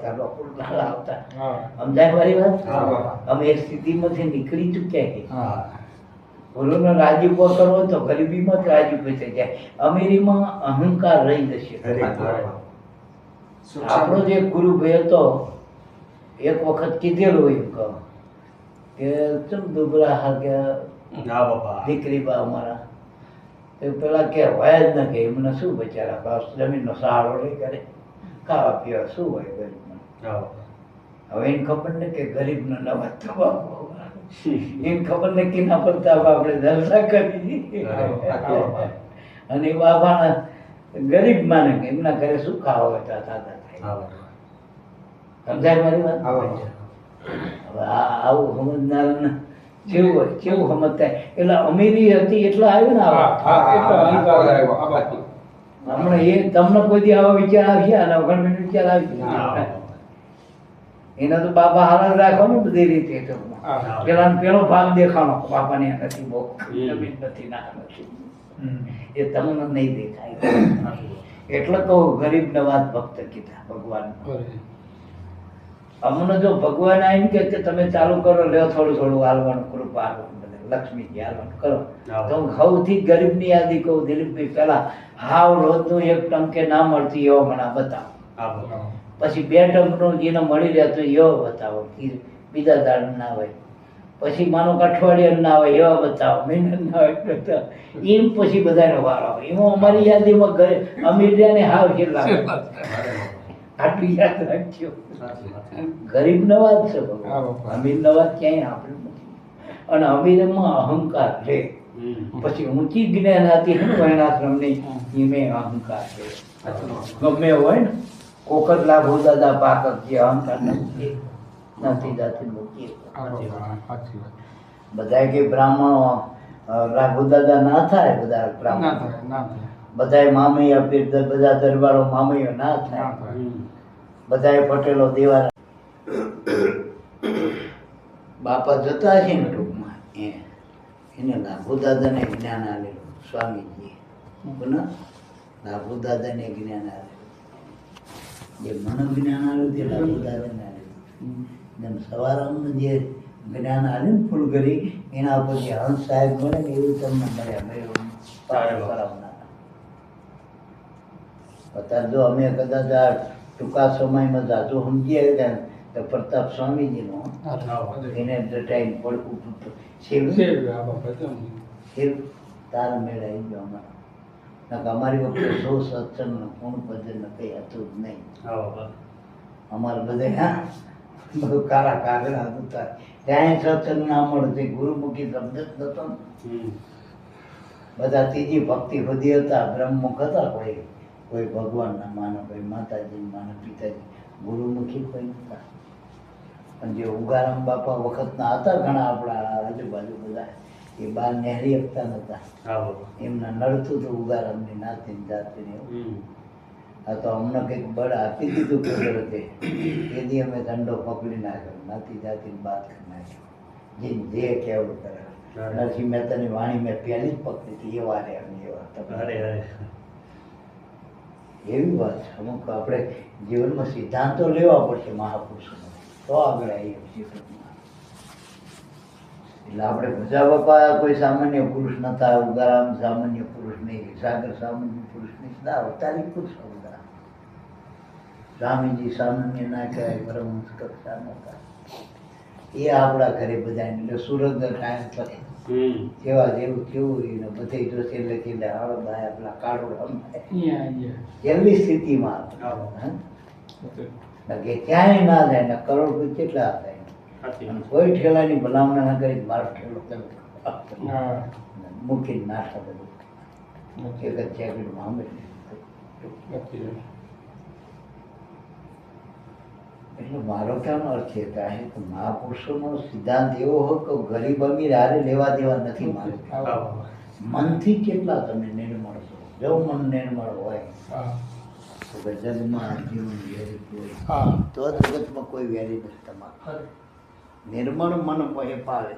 આવતા ગોકુળલાલ આવતા. સમજાય મારી વાત? અમે એ સ્થિતિમાંથી નીકળી ચૂક્યા કે હા. ગુરુનો ઊભો કરવો તો ગરીબીમાં જ રાજીપો થઈ જાય. અમીરીમાં અહંકાર રહી જશે. આપણો જે ગુરુભાઈ હતો એક વખત કીધેલું એમ કહો કે ચમ દુબરા હા બાપા. દીકરી બા અમારા. તો પેલા કે હોય જ ન કે. એમને શું બચારા? બાપ જમીનનો સહારો લઈ કરે ખાવા પીવા શું હોય બાપા હવે એને ખબર ને કે ગરીબનો નવા થવા એને ખબર ને કે ના પડતા આપણે જલસા કરી. અને એ બાબાના ગરીબ માને એમના ઘરે શું ખાવા હતા દાદા સમજાય મારી વાત. હવે આવું સમજનાર કેવું હોય કેવું સમજતા એટલે અમીરી હતી એટલે આવ્યું ને આવા? એટલો આવ્યો આ હમણાં એ તમને કોઈ દી આવા વિચાર આવ્યા? અને અવગણ મિનિટ વિચાર આવી. એના તો બાપા હારા રાખો ને બધી રીતે પેલા પેલો ભાગ દેખાણો. બાપાને નથી બહુ. નથી ના નથી એ તમને નહીં દેખાય. એટલે તો ગરીબ નવાજ ભક્ત કીધા ભગવાન અમને જો ભગવાન એમ કે તમે ચાલુ કરો લ્યો થોડું થોડું હાલવાનું કૃપા હાલવાનું લક્ષ્મી જી હાલવાનું કરો. તો હું સૌથી ગરીબની યાદી કહું દિલીપભાઈ પેલા હાવ રોજનું એક ટંકે ના મળતી એવો મને બતાવો. પછી બે ટંકનું જેને મળી રહેતું એવો બતાવો બીજા દાડ ના હોય. પછી માનો કે ના હોય એવા બતાવો મહિને ના હોય બતાવો. એમ પછી બધાને વાર આવે. એમાં અમારી યાદીમાં ઘરે અમીરિયાને હાવ કેટલા. આટલી યાદ રાખજો. ગરીબ નવાજ છે. અમીર નવાજ ક્યાંય આપણે નથી. અને અમીરમાં અહંકાર છે. પછી ઊંચી જ્ઞાન હતી વર્ણાશ્રમની ઈમે અહંકાર છે. ગમે હોય ને. કોકર લાભો દાદા પાકક જે અહંકાર નથી નથી જાતિ મૂકી હા, બાપા. સાચી વાત. બધા કે બ્રાહ્મણો અ, લાભો દાદા ના થાય બધા બ્રાહ્મણ? બધાય મામૈયા પીર બધા દરબારો મામૈયો ના ના થાય. બધાય પટેલો દેવા બાપા જતા છે ને ટૂંકમાં એ. એને લાભો દાદાને જ્ઞાન આવેલું સ્વામીજીએ. પુનઃ લાભુ દાદાને જ્ઞાન આલેલું. જે મને જ્ઞાન આલ્યું તે લાભુ આલેલું જેમ સવારામનું જે જ્ઞાન આવ્યું ને ફૂલગરી એના પછી હંસ સાહેબ મળે ને એવું તમને મળ્યા મળ્યું. અત્યારે જો અમે કદાચ આ ટૂંકા સમયમાં જાજુ સમજી આવ્યા તો પ્રતાપ સ્વામીજીનો. એને ટાઈમ શિવ સેવ, બાપા. તાર મેળ આવી ગયો અમારો. અમારી વખતે સો સત્સંગ પૂર્ણ ભજન કંઈ હતું જ નહીં. અમારે બધા બધું કાળા કાગડા હતું. ત્યાં સત્સંગ ના મળતી ગુરુમુખી શબ્દ જ નતો. બધા ત્રીજી ભક્તિ બધી હતા બ્રહ્મમુખ હતા કોઈ. કોઈ ભગવાનના માનો કોઈ માતાજી માનો પિતાજી. ગુરુમુખી કોઈ નતા પણ જે ઉગારામ બાપા વખતના હતા ઘણા આપણા આજુબાજુ બધા એ બાર નહેરી આપતા નતા. એમના નડતું હતું અમને નાતીને જાતિને. આ તો અમને કંઈક બળ આપી દીધું કુદરતે એથી અમે ધંધો પકડી નાખ્યો. નાતી જાતિને બાદ કરી નાખ્યો. જે જે કેવું કરે. નરસિંહ મહેતાની વાણી મેં પહેલી જ પકડી હતી. એ વારે અમને એ અરે એવી વાત છે. અમુક આપણે જીવનમાં સિદ્ધાંતો લેવા પડશે મહાપુરુષોનો. તો આગળ આવીએ. ટૂંકમાં. એટલે આપણે ભજા બાપા કોઈ સામાન્ય પુરુષ નતા ઉદારામ સામાન્ય પુરુષ નહીં સાગર સામાન્ય પુરુષ નહીં બધા અવતારી પુરુષ બધા સ્વામીજી સામાન્ય ના કહેવાય પરમહંસ કક્ષા નતા એ આપણા ઘરે બધા એટલે સુરત ટાઈમ પર કેવા જેવા જેવું કેવું એને બધે જોશે એટલે કે હાલો ભાઈ આપણા કાળો રમાય અહીંયા. સ્થિતિમાં? કે ક્યાંય ના જાય ને કરોડ કેટલા. કોઈ ઠેલાની ભલામણ ના કરી મારો ઠેલો. મૂકીને નાસ્તા બધું. એક જ એટલે મારો કહેવાનો અર્થ એ થાય કે મહાપુરુષોનો સિદ્ધાંત એવો હોય કે ગરીબ અમીર હારે લેવા દેવા નથી મારે મનથી કેટલા તમે નિર્મળ છો? જો મન નિર્મળ હોય હા. તો જગમાં જીવન વેરી કોઈ તો જગતમાં કોઈ વેરી નથી તમારે. નિર્મળ મન એ પાળે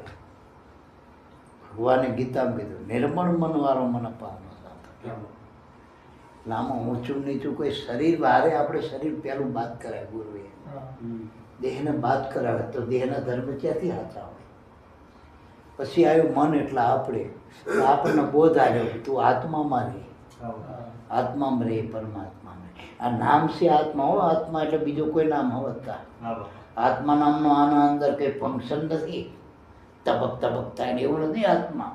ભગવાને ગીતામાં કીધું નિર્મળ મન વાળો મન પામે એટલે આમાં ઊંચું નીચું કોઈ શરીર વારે આપણે શરીર પહેલું બાદ કરાય ગુરુએ. દેહને બાદ કરાવે તો દેહના ધર્મ ક્યાંથી હાથ હોય પછી આવ્યું મન એટલે આપણે. આપણને બોધ આવ્યો તું આત્મામાં રહે. આત્મામાં રહે પરમાત્મામાં આ નામ છે આત્મા હો આત્મા એટલે બીજો કોઈ નામ હોતા આત્મા નામનો આના અંદર કંઈ ફંક્શન નથી. તબક તબક થાય ને એવું નથી આત્મા.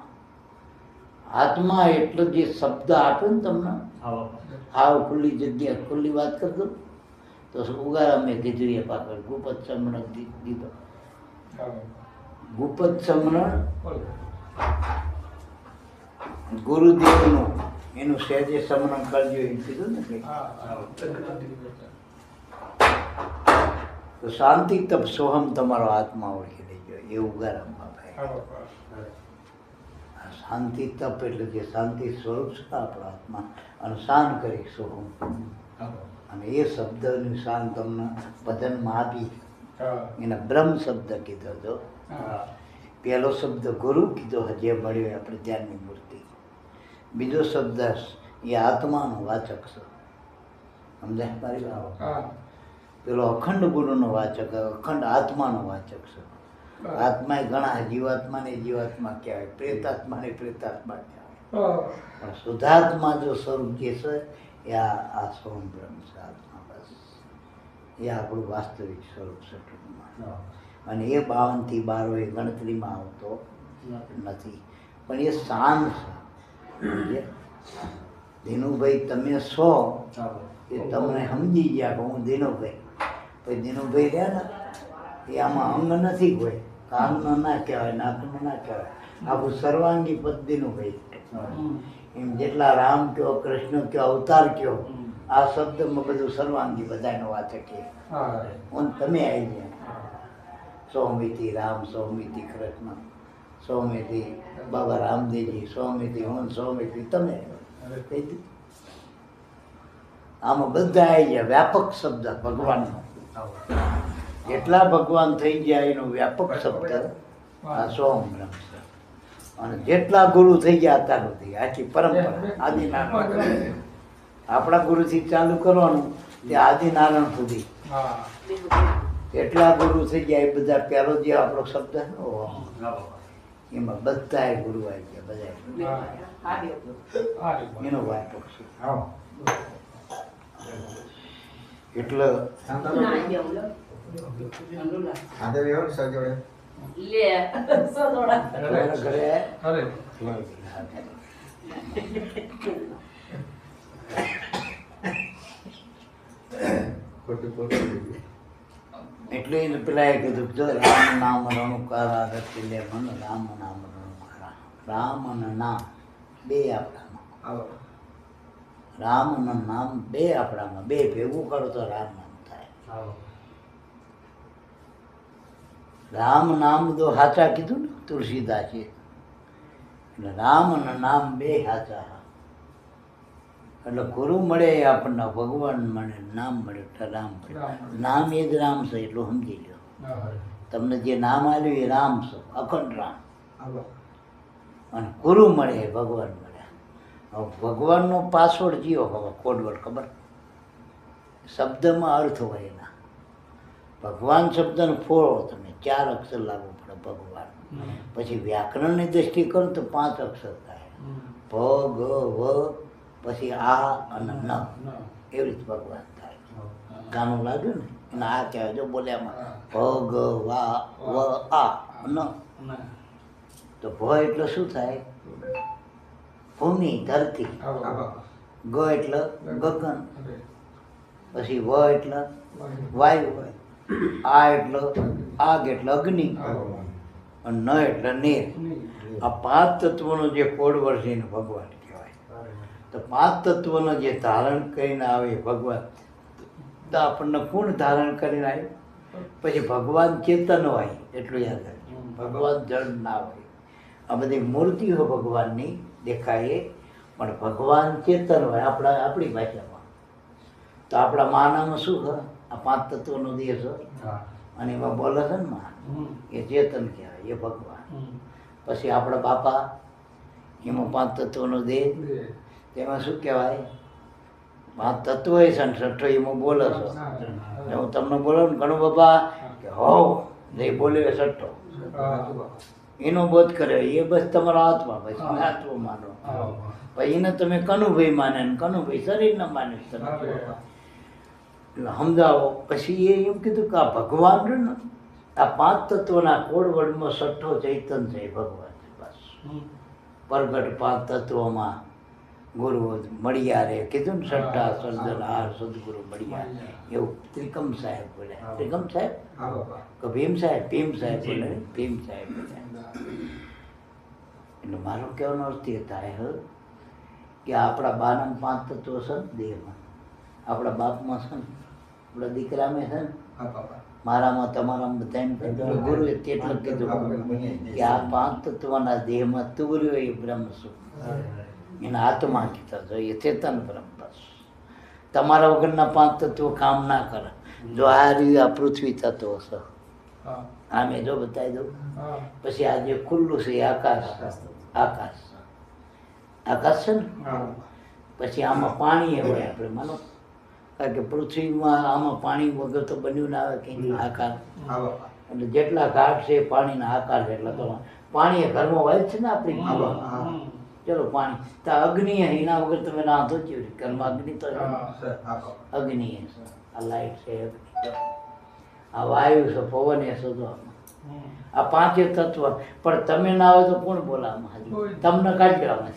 આત્મા એટલો જે શબ્દ આપે ને તમને. હાવ ખુલ્લી જગ્યા ખુલ્લી વાત કરતો તો ઉગારા મેં કીધું એ પાકડ ગુપત સમરણ દીધો. ગુપત સમરણ ગુરુદેવનું એનું સહેજે સમરણ કરજો એમ કીધું ને તો શાંતિ તપ સોહમ તમારો આત્મા ઓળખી લેજો. એ ઉગારામ આ શાંતિ તપ એટલે જે શાંતિ સ્વરૂપ છે આપણા આત્મા. અને શાંત કરી સોહમ. અને એ શબ્દની શાન તમને ભજનમાં આપી. એને બ્રહ્મ શબ્દ કીધો હતો. પહેલો શબ્દ ગુરુ કીધો જે મળ્યો આપણે ધ્યાનની મૂર્તિ. બીજો શબ્દ એ આત્માનો વાચક છે. સમજાય મારી હા. પેલો અખંડ ગુરુનો વાચક અખંડ આત્માનો વાચક છે. આત્મા ઘણા જીવાત્માને જીવાત્મા કહેવાય પ્રેતાત્માને પ્રેતાત્મા કહેવાય. શુદ્ધાત્મા જો સ્વરૂપ જે છે એ આ સોમ બ્રહ્મ છે આત્મા બસ. એ આપણું વાસ્તવિક સ્વરૂપ છે ટૂંકમાં. અને એ બાવનથી બારો એ ગણતરીમાં આવતો નથી. પણ એ શાન છે. ધીનુભાઈ તમે છો એ તમને સમજી ગયા કે હું દિનુભાઈ પછી દિનુભાઈ રહ્યા ને એ આમાં અંગ નથી હોય કાનનો ના કહેવાય નાકનો ના કહેવાય. આખું સર્વાંગી પદ્ધતિનું ભાઈ એમ જેટલા રામ કયો કૃષ્ણ કયો અવતાર કયો આ શબ્દમાં બધું સર્વાંગી બધાનો વાત કે. તમે આવી ગયા. સૌમિતિ રામ સૌમિતિ કૃષ્ણ સૌમિતિ બાબા રામદેવજી સૌમિતિ હું સૌમિતિ તમે. આમાં બધા આવી ગયા વ્યાપક શબ્દ ભગવાનનો. જેટલા ભગવાન થઈ ગયા એનો વ્યાપક શબ્દ. આ સોમ બ્રહ્મ છે. અને જેટલા ગુરુ થઈ ગયા હતા સુધી આખી પરંપરા આદિનારાયણ આપણા ગુરુથી ચાલુ કરવાનું તે આદિનારાયણ સુધી. હા. એટલા ગુરુ થઈ ગયા એ બધા પહેલો જે આપણો શબ્દ છે એમાં બધા ગુરુ આવી ગયા બધા એનો રે એનો વ્યાપક છે એટલે ઘરે ઘરે અરે એટલે એને પેલા એ કીધું જો રામ નામ રણુકારા રચી લે મન રામ નામ રણુકારા રામ અને નામ બે આપણામાં રામ અને નામ બે આપણામાં બે ભેગું કરો તો રામ નામ થાય. રામ નામ તો હાચા કીધું ને તુલસીદાસે એટલે રામનું નામ બે હાચા એટલે ગુરુ મળે એ આપણને ભગવાન મળે નામ મળે એટલે રામ મળે. નામ એ જ રામ છે એટલું સમજી લો તમને જે નામ આવ્યું એ રામ છે અખંડ રામ. અને ગુરુ મળે ભગવાન હવે ભગવાનનો પાસવર્ડ જીવો હવે? કોડવર્ડ ખબર? શબ્દમાં અર્થ હોય એના. ભગવાન શબ્દનો ફોળો તમે ચાર અક્ષર લાગુ પડે ભગવાન. પછી વ્યાકરણની દ્રષ્ટિ કરો તો પાંચ અક્ષર થાય. ભ ગ વ પછી આ અને ન. એવી રીતે ભગવાન થાય. ગાનું લાગ્યું ને? અને આ કહેવાય જો બોલ્યામાં. ભ ગ વા વ આ ન. તો ભ એટલે શું થાય? ભૂમિ ધરતી. ગ એટલે ગગન. પછી વ એટલે વાયુ આ એટલે આગ એટલે અગ્નિ. અને ન એટલે નીર. આ પાંચ તત્વોનો જે કોડવર્ડ છે એને ભગવાન કહેવાય. તો પાંચ તત્વોનો જે ધારણ કરીને આવે ભગવાન. તો આપણને કોણ ધારણ કરીને આવ્યું પછી ભગવાન ચેતન હોય એટલું યાદ રાખજો. ભગવાન જળ ના હોય. આ બધી મૂર્તિઓ ભગવાનની દેખાય પણ ભગવાન ચેતન હોય આપણા આપણી ભાષામાં. તો આપણા માનામાં શું છે? આ પાંચ તત્વનો દેહ છે. અને એમાં બોલે છે ને માં એ ચેતન કહેવાય એ ભગવાન. પછી આપણા બાપા એમાં પાંચ તત્વનો દેહ. તેમાં શું કહેવાય? પાંચ તત્વ હોય છે ને છઠ્ઠો એમાં બોલે છો. હું તમને બોલો ને ઘણું બાપા કે હો જે બોલે એ છઠ્ઠો. એનો બોધ કર્યો એ બસ તમારો આત્મા પછી મેં આત્મા માનો. પછી એને તમે કનુભાઈ માને ને કનુભાઈ શરીરના માને તમે. એટલે સમજાવો. પછી એ એમ કીધું કે આ ભગવાન ને આ પાંચ તત્વના કોડવડમાં છઠ્ઠો ચૈતન છે ભગવાન છે બસ. પ્રગટ પાંચ તત્વોમાં ગુરુ મળ્યા રે. કીધું ને સર્જન આ સદગુરુ મળ્યા. એવું ત્રિકમ સાહેબ બોલે. ત્રિકમ સાહેબ? કે ભીમ સાહેબ? ભીમ સાહેબ બોલે. ભીમ સાહેબ એટલે મારો કહેવાનો અર્થ એ થાય હે કે આપણા બાના પાંચ તત્વો છે ને દેહમાં. આપણા બાપમાં છે ને આપણા દીકરામાં છે ને. મારામાં તમારામાં બધાને ગુરુએ કેટલું કીધું. કે આ પાંચ તત્વના દેહમાં તું રહ્યો એ બ્રહ્મ છું એના આત્મા કીધા જોઈએ ચેતન બ્રહ્મ બસ તમારા વગરના પાંચ તત્વો કામ ના કરે. જો આ રીતે આ પૃથ્વી તત્વો છે. આમે જો બતાવી દઉં. પછી આ જે ખુલ્લું છે આકાશ આકાશ આકાશ છે ને? પછી આમાં પાણી હોય આપણે માનો. કારણ કે પૃથ્વીમાં આમાં પાણી વગર તો બન્યું ના આવે કે આકાર. એટલે જેટલા ઘાટ છે પાણીના આકાર છે એટલા તો પાણી એ ઘરમાં હોય છે ને આપણી. ચલો પાણી. તો અગ્નિ એના વગર તમે ના તો જીવ કર્મ અગ્નિ તો છે. હા, સર. હા, બાપા. અગ્નિ આ લાઈટ છે અગ્નિ. આ વાયુ છે પવન એ શોધો આ પાંચે તત્વ. પણ તમે ના હોય તો કોણ બોલાવવામાં હાજર? તમને કાઢી દેવામાં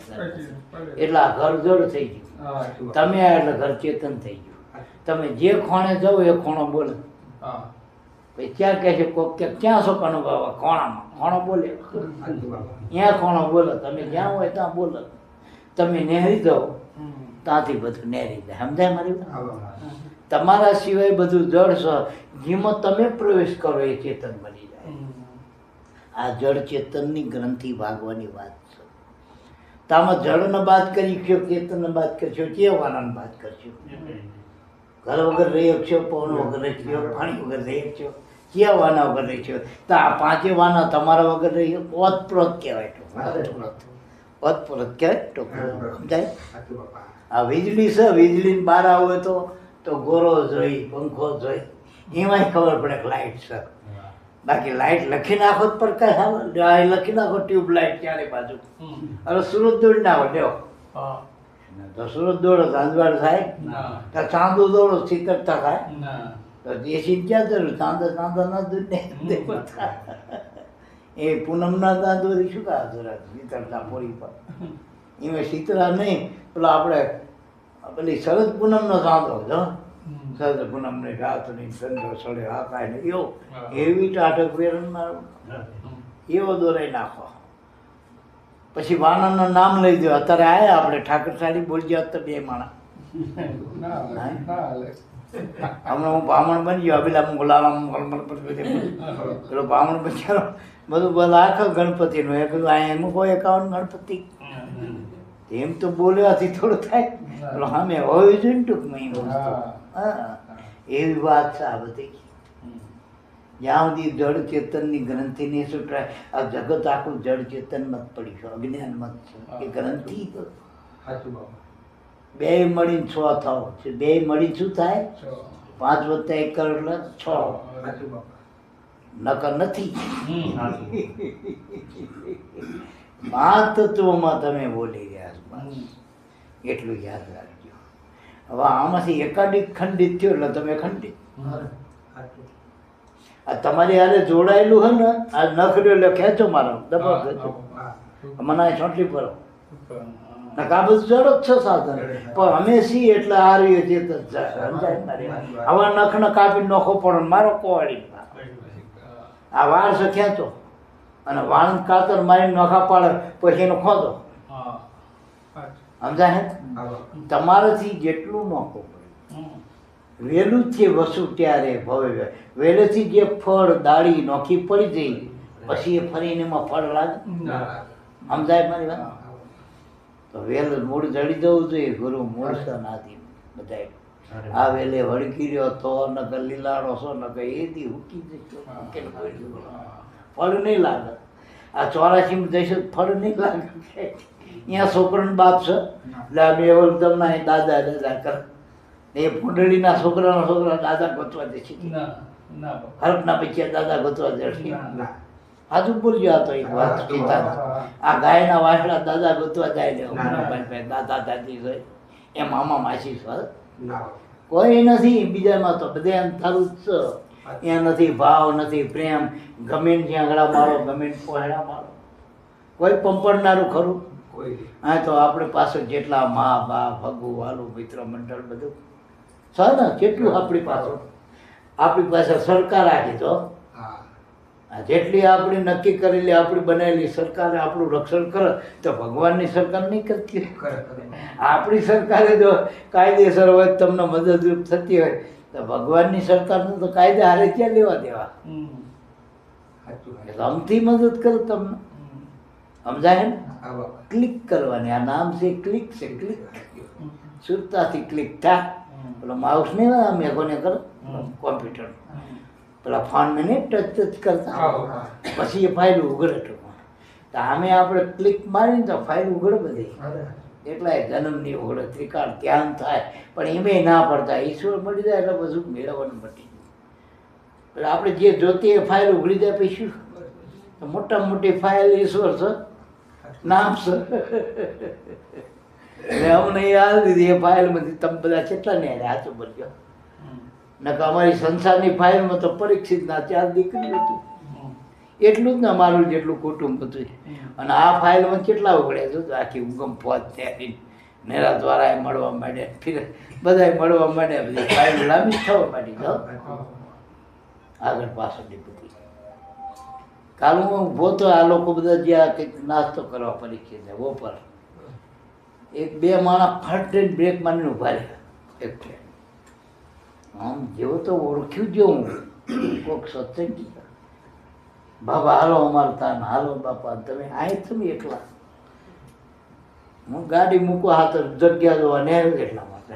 એટલા આ ઘર જડ થઈ ગયું. તમે આ એટલે ઘર ચેતન થઈ ગયું. તમે જે ખોણે જાઓ એ ખોણો બોલે. ત્યાં કહે છે કોક કે ક્યાં છો કનુભાવ ખોણામાં. ખોણો બોલે. હા, ત્યાં ખોણો બોલો. તમે જ્યાં હોય ત્યાં બોલો. તમે નહેરી જાઓ. ત્યાંથી બધું નહેરી જાય. સમજાય મારી વાત. તમારા સિવાય બધું જળ છે જેમાં તમે પ્રવેશ કરો એ ચેતન બની જાય. આ જળ ચેતનની ગ્રંથિ ભાગવાની વાત છે. તામાં જળને બાદ કરી છો ચેતનને બાદ કરશો ચેવાનાને વાત કરશો ઘર વગર રહી છો પવન વગર રહ્યો પાણી વગર રહી શકશો ક્યાં વાના વગર રહી છે? તો આ પાંચે વાના તમારા વગર રહી ઓતપ્રોત કહેવાય. ઓતપ્રોત કહેવાય ટૂંકમાં. સમજાય. આ વીજળી છે વીજળી બહાર આવે તો તો ગોરો જોઈ પંખો જોઈ. એમાંય ખબર પડે કે લાઈટ છે. બાકી લાઇટ લખી નાખો તો પર કઈ લખી નાખો ટ્યુબ લાઈટ ચારે બાજુ. અરે સુરત દોડી ના હોય હા. તો સુરત દોડો તો થાય. તો ચાંદો દોડો શીતળતા થાય. ના. તો દેશી ક્યાં જરૂર ચાંદા ચાંદા ના દૂધ ને એ પૂનમના ના દોરી શું કા જરા શીતળતા પોળી પર. એમાં શીતળા નહીં પેલો આપણે પેલી શરદ પૂનમનો સાંધો જો. શરદ પૂનમની રાતની ચંદ્ર સળે આકાય ને એવો એવી ટાઢક વેરણમાં એવો દોરાઈ નાખો. પછી વાનરનું નામ લઈ દો. અત્યારે આયા આપણે ઠાકર સાડી બોલજો તો બે માણા ના ના. હમણાં હું બ્રાહ્મણ બની ગયો ગુલામ મલમલ પેલો બ્રાહ્મણ બન્યો બધું બધા આખો ગણપતિનું એ કીધું અહીંયા એમ કોઈ એકાવન ગણપતિ. એમ તો બોલવાથી થોડું થાય. પેલો સામે હોય છે ને ટૂંકમાં હા. એવી વાત છે આ બધી. જ્યાં સુધી જળ ચેતનની ગ્રંથિ નહીં સુટાય આ જગત આખું જળ ચેતન મત પડી છે અજ્ઞાન મત છે. એ ગ્રંથિ સાચું બાપા. બે મળીને છ થાવ બે મળી શું થાય? પાંચ વત્તા એક કરો એટલે છ. નકર નથી. પાંચ તત્વોમાં તમે બોલી રહ્યા છો એટલું યાદ રાખજો. હવે આમાંથી એકાધિક ખંડિત થયો એટલે તમે ખંડિત. આ તમારી હારે જોડાયેલું હોય ને આ નખર્યો એટલે ખેંચો મારો. દબાવ ખેંચો. મને ચોંટલી. નકર આ બધું જડ જ છે સાધન. પણ અમે છીએ એટલે આ રહ્યો છે તો મારી આવા નખને કાપી નોખો પણ મારો કોવાડી આ વાળ છે ખેંચો. અને વાળ કાતર મારીને નોખા પાડે પછી એનો ખોદો. સમજાય હે? તમારાથી જેટલું નોખો. વહેલું છે વસુ ત્યારે ભવે વહેલેથી જે ફળ દાળી નોખી પડી જઈ પછી એ ફરીને એમાં ફળ લાગે. સમજાય મારી વાત. તો વેલ મૂળ જડી જવું જોઈએ ગુરુ મૂળ છે નાથી બધાય. આ વેલે વળકી રહ્યો તો નકર લીલાડો છો નકર એ દી હુકી જશો. ફળ નહીં લાગે. આ ચોરાસીમાં જઈશું ફળ નહીં લાગે. અહીંયા છોકરાનો બાપ છે. એટલે બે વખત તમને દાદા દાદા કર. એ ફૂંડળીના છોકરાના છોકરા દાદા ગોતવા દે છે ના પછી દાદા ગોતવા દે છે આજુ બોલજો આ તો એક વાત કીધા આ ગાયના વાસડા દાદા ગોતવા જાય ને દાદા દાદી હોય એ મામા માસી હોય. કોઈ નથી બીજામાં તો બધે એમ તારું જ છે. ત્યાં નથી ભાવ નથી પ્રેમ. ગમે ત્યાં આંગળા મારો ગમે પહોળા મારો. કોઈ પંપડનારું ખરું? કોઈ હા તો આપણે પાસે જેટલા મા બા ભગુ વાલુ મિત્ર મંડળ બધું. છે ને કેટલું આપણી પાસે આપણી પાસે સરકાર રાખી તો જેટલી આપણી નક્કી કરેલી આપણી બનાવેલી સરકારે આપણું રક્ષણ કરે તો ભગવાનની સરકાર નહીં કરતી કરે કરે. આપણી સરકારે જો કાયદેસર હોય તમને મદદરૂપ થતી હોય તો ભગવાનની સરકારનું તો કાયદે હારે ક્યાં લેવા દેવા? અમથી મદદ કરો તમને. સમજાય ને? ક્લિક કરવાની. આ નામ છે ક્લિક છે ક્લિક. સુરતાથી ક્લિક થાય પેલો માઉસ નહીં આમ કોને કરો કોમ્પ્યુટર. પેલા ફોનને નહીં ટચ ટચ કરતા. પછી એ ફાઇલ ઉઘડે ટૂંકમાં તો આમે આપણે ક્લિક મારીને તો ફાઇલ ઉઘડે બધી. એટલા એ જન્મની ઉઘડે ત્રિકાળ ધ્યાન થાય. પણ એમે ના પડતા. ઈશ્વર મળી જાય એટલે બધું મેળવવાનું મટી એટલે આપણે જે જોતી એ ફાઇલ ઉઘડી જાય પછી શું? તો મોટા મોટી ફાઇલ ઈશ્વર છે નામ છે. અમને યાદ દીધી એ ફાઇલમાંથી તમે બધા કેટલા ને હાથું બોલજો નકર અમારી સંસારની ફાઇલમાં તો પરીક્ષિતના ચાર દીકરી હતું. એટલું જ ને અમારું જેટલું કુટુંબ હતું. અને આ ફાઇલમાં કેટલા ઉગડ્યા છે? આખી ઉગમ ફોજ ત્યાં નેરા દ્વારા મળવા માંડ્યા. ફિર બધાય મળવા માંડ્યા. બધી ફાઇલ લાંબી થવા માંડી જાઓ આગળ પાછળની બધી. કાલ હું ઊભો આ લોકો બધા જ્યાં કંઈક નાસ્તો કરવા પરીક્ષિત છે, બપોર. એક બે માણસ ફટ બ્રેક મારીને ઊભા રહ્યા. એક આમ જેવો તો ઓળખ્યું જ હું કોક સત્સંગી બાબા, હાલો અમારતા હાલો બાપા, તમે આય તમે એકલા. હું ગાડી મૂકવા હાથ જગ્યા જોવા ને એટલા માટે.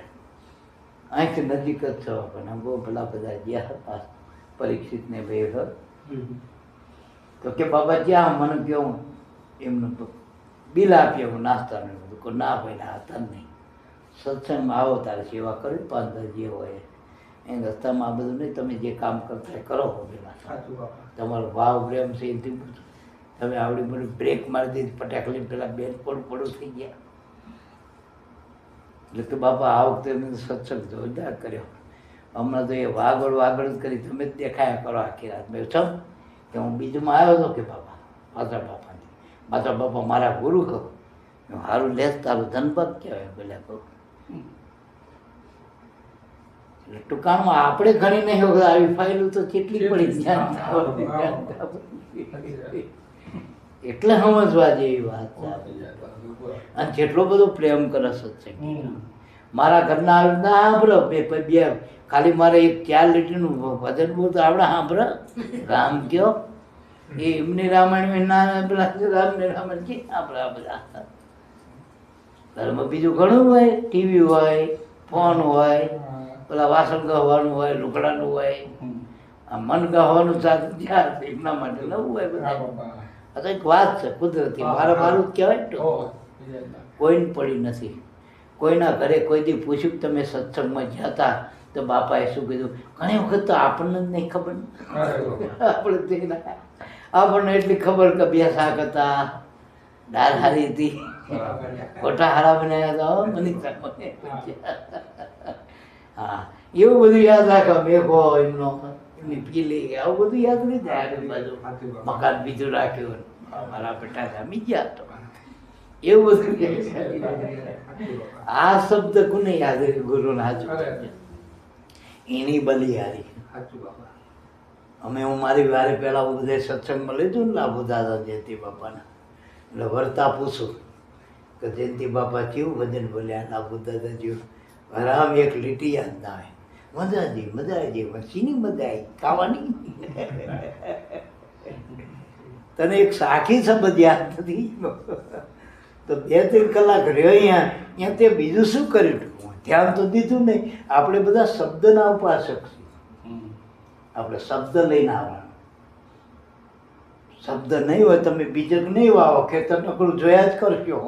અહીંથી નજીક જ છો પણ બહુ ભલા બધા ગયા હતા પરીક્ષિતને બે ઘર હમ. તો કે, બાબા, જ્યાં મને કેવું એમનું તો બિલ આપીએ, હું નાસ્તાનું બધું. કોઈ ના ભાઈ ના હતા નહીં. સત્સંગમાં આવો, તારે સેવા કરવી પાંચ દસ જે હોય. એ રસ્તામાં આ બધું નહીં તમે જે કામ કરતા કરો પેલા સાચું બાપા તમારો ભાવ પ્રેમ છે બધું તમે આવડી મને બ્રેક મારી દીધી પટાકલી પેલા બેન પણ પડું થઈ ગયા. એટલે કે બાપા આ વખતે મેં સત્સંગ જોરદાર કર્યો. હમણાં તો એ વાગડ વાગડ જ કરી તમે જ દેખાયા કરો આખી રાત. મેં છો કે હું બીજુંમાં આવ્યો હતો કે બાપા માતા બાપાની માતા બાપા મારા ગુરુ કહું. સારું લેસ તારું ધનપત કહેવાય. બોલ્યા કહું ટૂંકાણમાં આપણે ઘણી નહીં હોય આવી ફાઇલો તો કેટલી પડી ધ્યાન. એટલે સમજવા જેવી વાત છે અને જેટલો બધો પ્રેમ કરે છે મારા ઘરના ના સાંભળો. બે બે ખાલી મારે એક ચાર લીટરનું ભજન બહુ તો આપણે સાંભળો. રામ કયો? એ એમની રામાયણ ના પેલા રામની રામાયણ કે આપણા બધા. ઘરમાં બીજું ઘણું હોય ટીવી હોય ફોન હોય. પેલા વાસણ ગહવાનું હોય લુકડાનું હોય. આ મન ગહવાનું સાધન જ્યાં છે? એમના માટે નવું હોય બધા. આ તો એક વાત છે કુદરતી. મારે મારું જ કહેવાય ને. કોઈને પડી નથી. કોઈના ઘરે કોઈ દી પૂછ્યું તમે સત્સંગમાં જતા તો બાપાએ શું કીધું? ઘણી વખત તો આપણને જ નહીં ખબર. આપણે આપણને એટલી ખબર કે બે શાક હતા દાળ હારી હતી. ખોટા હારા બનાવ્યા હતા. મને હા એવું બધું યાદ રાખો મેઘો એમનો એમની પીલી આવું બધું યાદ નહીં થાય આજુબાજુ. બાજુ મકાન બીજું રાખ્યું મારા બેટા જામી ગયા તો. એવું બધું. આ શબ્દ કોને યાદ રહે? ગુરુના હાજુ. એની બલિહારી. અમે હું મારી વારે પહેલાં હું બધે સત્સંગમાં લીધું ને લાભુ દાદા જયંતિ બાપાના. એટલે વર્તા પૂછું કે જયંતિ બાપા કેવું ભજન બોલ્યા? લાભુ દાદા જેવું આરામ એક લીટી યાદ ના આવે મજા આવી મજા આવી વસીની મજા આવી ખાવાની. તને એક સાખી શબ્દ યાદ નથી? તો બે ત્રણ કલાક રહ્યો અહીંયા ત્યાં તે બીજું શું કર્યું ધ્યાન તો દીધું નહીં. આપણે બધા શબ્દના ઉપાસક છીએ. આપણે શબ્દ લઈને આવવાનું. શબ્દ નહીં હોય, તમે બીજક નહીં વાવો. ખેતર નકરું જોયા જ કરશો.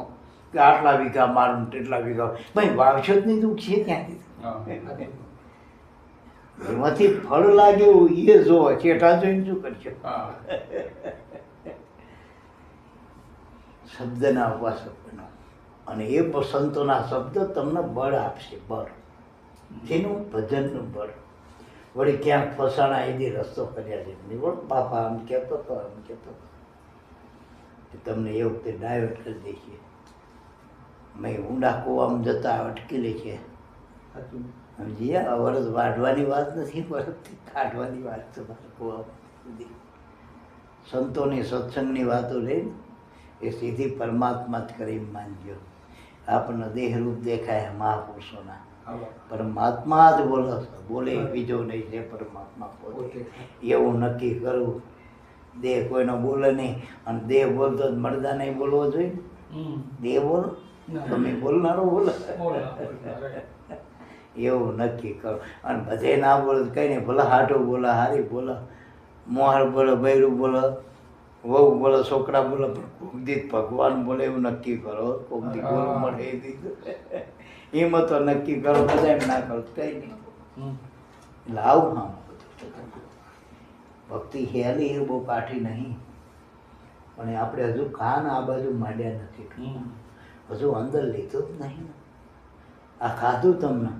કે આટલા વીઘા મારું તેટલા વીઘા ભાઈ વાવશો જ નહીં તો છે ત્યાંથી. એમાંથી ફળ લાગ્યું એ જો ચેટા જોઈને શું કરશો? શબ્દના ઉપાસકનો અને એ સંતોના શબ્દ તમને બળ આપશે બળ. જેનું ભજનનું બળ. વળી ક્યાંક ફસાણા એની રસ્તો કર્યા છે. નિવડ બાપા આમ કહેતો હતો આમ કહેતો હતો તમને એ વખતે ડાયવર્ટ કરી દે છે. મેં ઊંડા કૂવામાં જતા અટકી લે છે સમજીએ અવરત વાઢવાની વાત નથી વરસથી કાઢવાની વાત છે મારે કૂવામાં સુધી. સંતોની સત્સંગની વાતો લઈને એ સીધી પરમાત્મા જ કરી માનજો. આપણને દેહરૂપ દેખાય મહાપુરુષોના. પરમાત્મા જ બોલે બોલે બીજો નહીં છે પરમાત્મા પોતે એવું નક્કી કરવું દેહ કોઈનો બોલે નહીં. અને દેહ બોલતો જ મરદા નહીં બોલવો જોઈએ. દેહ બોલો. તમે બોલનારો બોલે. બોલો, બોલો. એવું નક્કી કરો. અને બધે ના બોલે કંઈ નહીં ભલે હાટો બોલે હારી બોલે મોહર બોલે બૈરું બોલે વહુ બોલે છોકરા બોલે પણ કોક ભગવાન બોલે એવું નક્કી કરો. કોક દી મળે એ દીધું એમાં તો નક્કી કરો બધા એમ ના કરો કઈ નહીં આવું હા ભક્તિ હેલી એ બહુ કાઠી નહીં. પણ આપણે હજુ કાન આ બાજુ માંડ્યા નથી. હજુ અંદર લીધું જ નહીં. આ ખાધું તમને?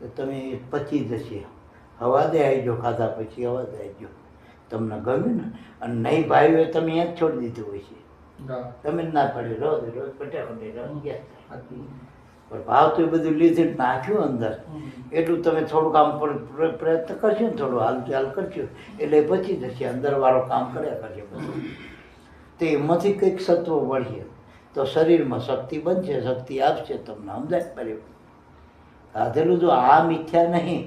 તો તમે પચી જશે. હવા દે આવજો ખાધા પછી હવા દે આવજો તમને ગમ્યું ને? અને નહીં ભાવ્યું એ તમે અહીંયા જ છોડી દીધું હોય છે. તમે ના પડે રોજ રોજ પટ્યા ને રોજ ગયા. પણ ભાવ તો એ બધું લીધું નાખ્યું અંદર. એટલું તમે થોડું કામ પર પ્રયત્ન કરશો ને થોડું હાલ ચાલ કરશો એટલે પછી જશે. અંદરવાળો કામ કર્યા કરશે બધું. તો એમાંથી કંઈક સત્વ વળશે. તો શરીરમાં શક્તિ બનશે શક્તિ આપશે તમને સમજાય પડ્યું કાધેલું જો આ મિથ્યા નહીં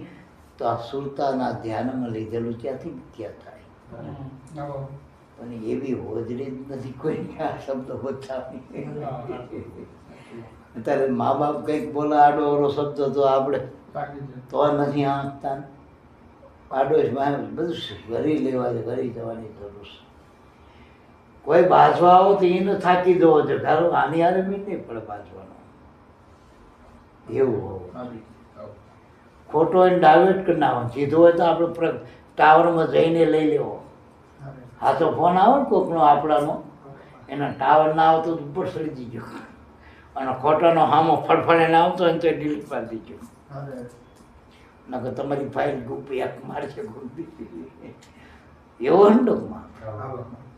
તો આ સુરતાના ધ્યાનમાં લીધેલું ત્યાંથી મિથ્યા થાય? પણ એવી હોજરી જ નથી કોઈ આ શબ્દ બચાવી અત્યારે મા બાપ કંઈક બોલે આડો અવરો શબ્દ તો આપણે. તો નથી આંકતા માં બધું ઘરી લેવા ઘરી જવાની જરૂર છે. કોઈ બાજવા આવો તો એને થાકી દેવો છે ધારો આની હારે બી નહીં પડે બાજવાનો. એવું હોવું. ખોટો એને ડાયવર્ટ કરી નાખવાનો. સીધો હોય તો આપણે ટાવરમાં જઈને લઈ લેવો. હા તો ફોન આવે ને કોકનો આપણાનો. એના ટાવર ના આવતો તો ઉપર સડી દીજો અને ખોટાનો હામો ફડફડે ના આવતો હોય ને તો ડિલીટ પાડી દીજો. આવે. નકર તમારી ફાઇલ ગુપી એક મારશે ગુપી એવો હંડોમાં હા બાપા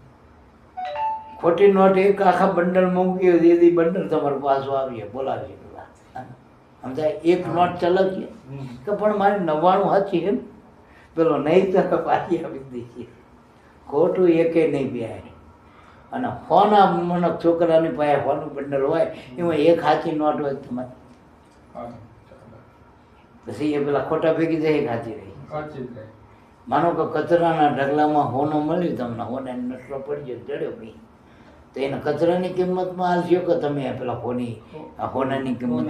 ખોટી નોટ એક આખા બંડલ મૂકી દીધી બંડલ તમારો પાછું આવીએ બોલાવીએ પેલા સમજાય એક નોટ ચલાવીએ. કે પણ મારે નવ્વાણું સાચી એમ પેલો નહીં તો પાછી આવી દઈએ. ખોટું એકે નહીં બેહાય. અને ફોના મને છોકરાની પાસે ફોનું બંડલ હોય એમાં એક હાથી નોટ હોય તમારે. પછી એ પેલા ખોટા ભેગી જાય એક સાચી રહી. માનો કે કચરાના ઢગલામાં હોનો મળ્યું તમને હોનાની નટલો પડી ગયો જડ્યો બી તો એને કચરાની કિંમતમાં આલશો કે તમે પેલા હોની આ હોનાની કિંમત.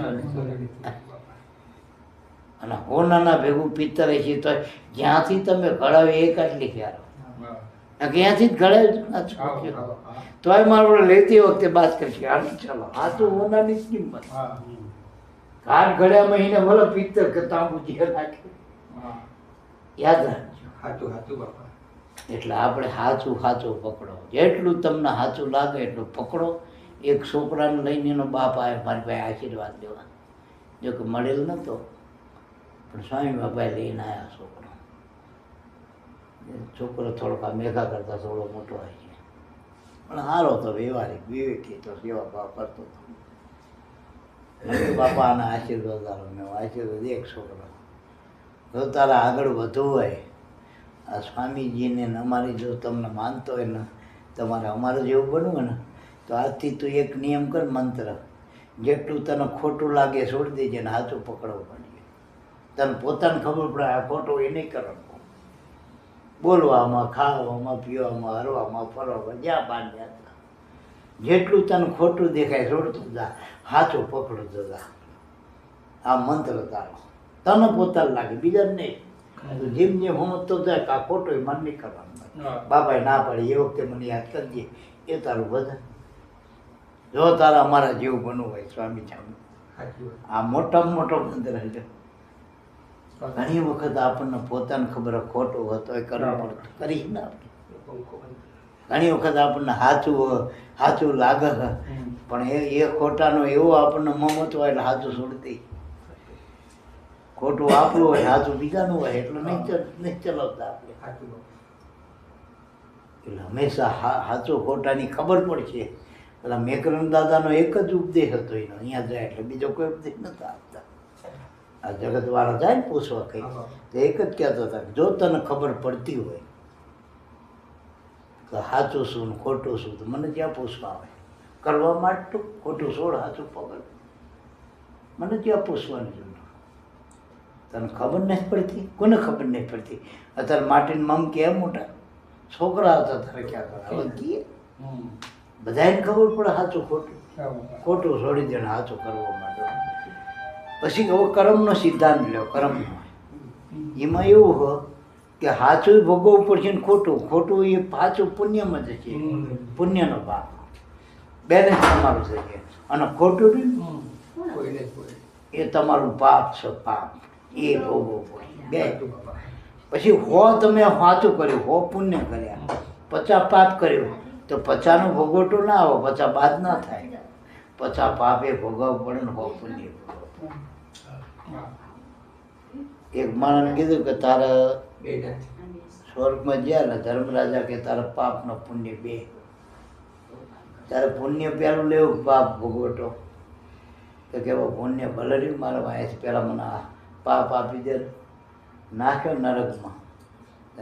અને હોનાના ભેગું પિત્તર છે તો જ્યાંથી તમે ઘડાવે એ કાટલી ખ્યાલ ક્યાંથી જ હા. તોય મારો લેતી વખતે બાત કરશે. હાલ ચાલો. આ તો હોનાની જ કિંમત. હા. ઘડ્યા મહિને ભલે પિત્તર કે તાંબુ જે નાખે યાદ રાખજો. હાતું હાતું બાપા. એટલે આપણે સાચું સાચું પકડો. જેટલું તમને સાચું લાગે એટલું પકડો. એક છોકરાને લઈને એનો બાપ આવે, મારી પાસે આશીર્વાદ દેવા જો કે મળેલ નહોતો પણ સ્વામી બાપાએ લઈને આવ્યા છોકરો. છોકરો થોડોક આ મેઘા કરતાં થોડો મોટો હોય છે. પણ સારો તો વ્યવહારિક વિવેકી તો સેવા ભાવ કરતો હતો. બાપાના આશીર્વાદ મેં આશીર્વાદ એક છોકરો જો તારા આગળ વધવું હોય આ સ્વામીજીને અમારી જો તમને માનતો હોય ને, તમારે અમારે જેવું બનવું ને, તો આજથી તું એક નિયમ કર મંત્ર. જેટલું તને ખોટું લાગે છોડી દેજે ને સાચું પકડવું પડે. તને પોતાને ખબર પડે આ ખોટું એ નહીં કરવાનું. બોલવામાં ખાવામાં પીવામાં હરવામાં ફરવામાં જ્યાં બાર જ્યાં જેટલું તને ખોટું દેખાય છોડતું જા સાચું પકડતો જા. આ મંત્ર તારો. તને પોતાને લાગે, બીજાને નહીં. જેમ જેમ સમજતો જાય કા આ ખોટો એ મન નહીં કરવાનું હા. ના પાડી એ વખતે મને યાદ કરજે એ તારું બધા જો તારા અમારા જેવું બનવું હોય સ્વામી સ્વામી આ મોટામાં મોટો મંદિર હજો ઘણી વખત આપણને પોતાને ખબર ખોટું હતો એ કરવું પડતું. કરી ના આપણે. ઘણી વખત આપણને સાચું સાચું લાગે પણ એ એ ખોટાનો એવો આપણને મમત હોય એટલે સાચું છોડી દઈ ખોટું આપણું હોય સાચું બીજાનું હોય એટલે નહીં નહીં ચલાવતા આપણે. એટલે હંમેશા સાચો ખોટાની ખબર પડશે. પેલા મેકરન દાદાનો એક જ ઉપદેશ હતો એનો અહીંયા જાય એટલે બીજો કોઈ ઉપદેશ નતા આપતા. આ જગતવાળા જાય ને પૂછવા કંઈ તો એક જ કહેતા હતા જો તને ખબર પડતી હોય તો સાચું શું ને ખોટું શું? તો મને જ્યાં પૂછવા આવે. કરવા માટે ખોટું છોડ સાચું પકડ. મને જ્યાં પૂછવાની જરૂર તને ખબર નથી પડતી? કોને ખબર નથી પડતી? અત્યારે માટીને મમ કેમ મોટા? છોકરા હતા તારે ક્યાં કરે? કીએ. બધાને ખબર પડે સાચું ખોટું. ખોટું છોડી દે સાચું કરવા માટે. પછી હવે કર્મનો સિદ્ધાંત લ્યો કર્મનો. એમાં એવું હોય કે સાચું ભોગવવું પડશે ને ખોટું. ખોટું એ પાછું પુણ્યમાં જશે હમ. પુણ્યનો પાપ બેલેન્સ તમારું થશે અને ખોટું એ તમારું પાપ છે પાપ. એ ભોગવો પડે બે. પછી હો તમે હાચું કર્યું હો પુણ્ય કર્યા. પચા પાપ કર્યું તો પચાનું ભોગવટું ના આવો પચા બાદ ના થાય. પચા પાપ એ ભોગવવું પડે ને હો પુણ્ય. એક માણસ કીધું કે તારે બે સ્વર્ગમાં ગયા ને ધર્મરાજા કે તારા પાપ નો પુણ્ય બે. તારે પુણ્ય પહેલું લેવું પાપ ભોગવટો? તો કે હવે પુણ્ય ભલે રહ્યું મારા વાંચી પહેલાં મને આ પાપ આપી દે. નાખ્યો નરકમાં.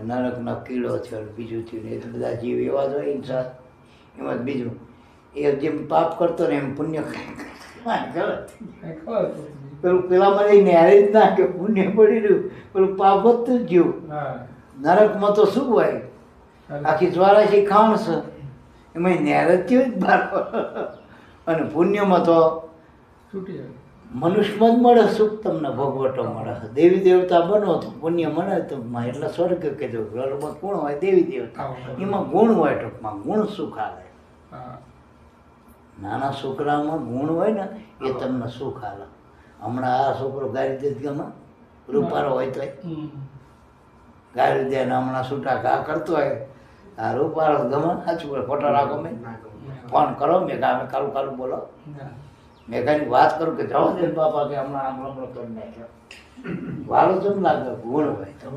નરકનો કીડો થયો બીજું થયું ને એ બધા જીવ એવા જ હોય ઇન્સાન એમાં બીજું. એ જેમ પાપ કરતો ને એમ પુણ્ય પેલું પેલા મને ન્યારે જ ના કે પુણ્ય પડી રહ્યું. પેલું પાપ વધતું જ ગયું. નરકમાં તો શું હોય? આખી જ્વારાશી ખાણ છે. એમાં જ થયું જ બાર. અને પુણ્યમાં તો છૂટી જાય. મનુષ્યમાં જ મળે સુખ તમને ભોગવટો મળે. દેવી દેવતા બનો તો પુણ્ય મળે તો એટલે સ્વર્ગ કીધું ગર્ભમાં ગુણ હોય દેવી દેવતા. એમાં ગુણ હોય ટૂંકમાં ગુણ સુખ આવે. નાના છોકરામાં ગુણ હોય ને એ તમને સુખ આવે. હમણાં આ છોકરો ગાડી દે ગમે રૂપારો હોય તો. ગાડી દે ને હમણાં છૂટા ઘા કરતો હોય. આ રૂપારો ગમે સાચું ફોટા ખોટા રાખો મેં. ફોન કરો મેં ગામે કાલું કાલું બોલો. મેં વાત કરું કે જાઓ દે બાપા કે હમણાં આમ હમણાં કરી નાખ્યો. વાળો જેમ લાગે? ગુણ હોય તો.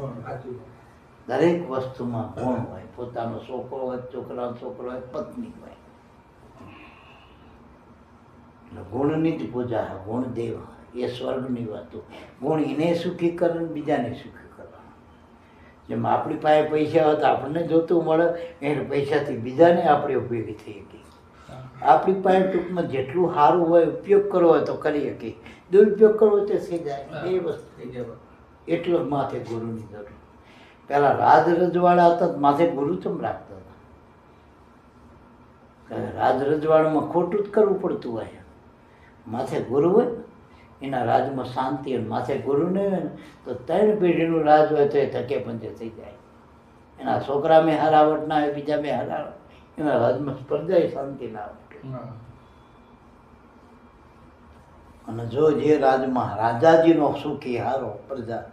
દરેક વસ્તુમાં ગુણ હોય. પોતાનો છોકરો હોય છોકરાનો છોકરો હોય પત્ની હોય. ગુણની જ પૂજા હોય ગુણ દેવ. એ સ્વર્ગની વાતો ગુણ એને સુખી કરે ને બીજાને સુખી કરવાનું જેમ આપણી પાસે પૈસા હોય તો આપણને જોતું મળે. એને પૈસાથી બીજાને આપણે ઉપયોગી થઈ હા. આપણી પાસે ટૂંકમાં જેટલું સારું હોય ઉપયોગ કરવો હોય તો કરી શકીએ. દુરુપયોગ કરવો તે થઈ જાય. એ વસ્તુ થઈ જાય. એટલો જ માથે ગુરુની જરૂર. પહેલાં રાજ રજવાડા હતા માથે ગુરુ ચમ રાખતા હતા? રાજ રજવાડામાં ખોટું જ કરવું પડતું હોય. માથે ગુરુ હોય એના રાજમાં શાંતિ હોય માથે ગુરુ નહીં હોય ને તો ત્રણ પેઢીનું રાજ હોય તો એ ધકે પંચે થઈ જાય. એના છોકરા મેં હરાવટ ના હોય બીજા મેં હરાવટ એના રાજમાં સ્પર્ધા શાંતિ ના આવે અને જો જે રાજમાં રાજાજીનો સુખી હારો પ્રજા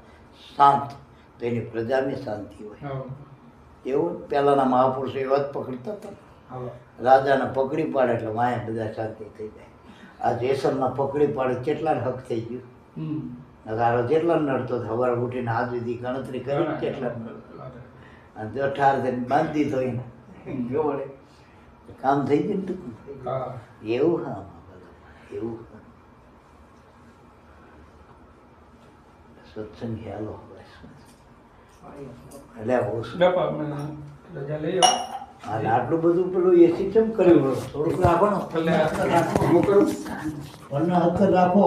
શાંત તો એની પ્રજાની શાંતિ હોય. એવું પહેલાંના મહાપુરુષો એ વાત પકડતા હતા. રાજાને પકડી પાડે એટલે માય બધા શાંતિ થઈ જાય. આ જેસલના પકડી પાડે કેટલા હક થઈ ગયું. નગારો જેટલા નડતો સવારે ઉઠીને હાથ સુધી ગણતરી કરી કેટલા અને જો ઠાર થઈને બાંધી દીધો એને. જો વળે કામ થઈ ગયું. હા. એવું હા એવું સત્સંગ ખ્યાલો એટલે આટલું બધું પેલું એસી કેમ કર્યું થોડુંક રાખો ને રાખો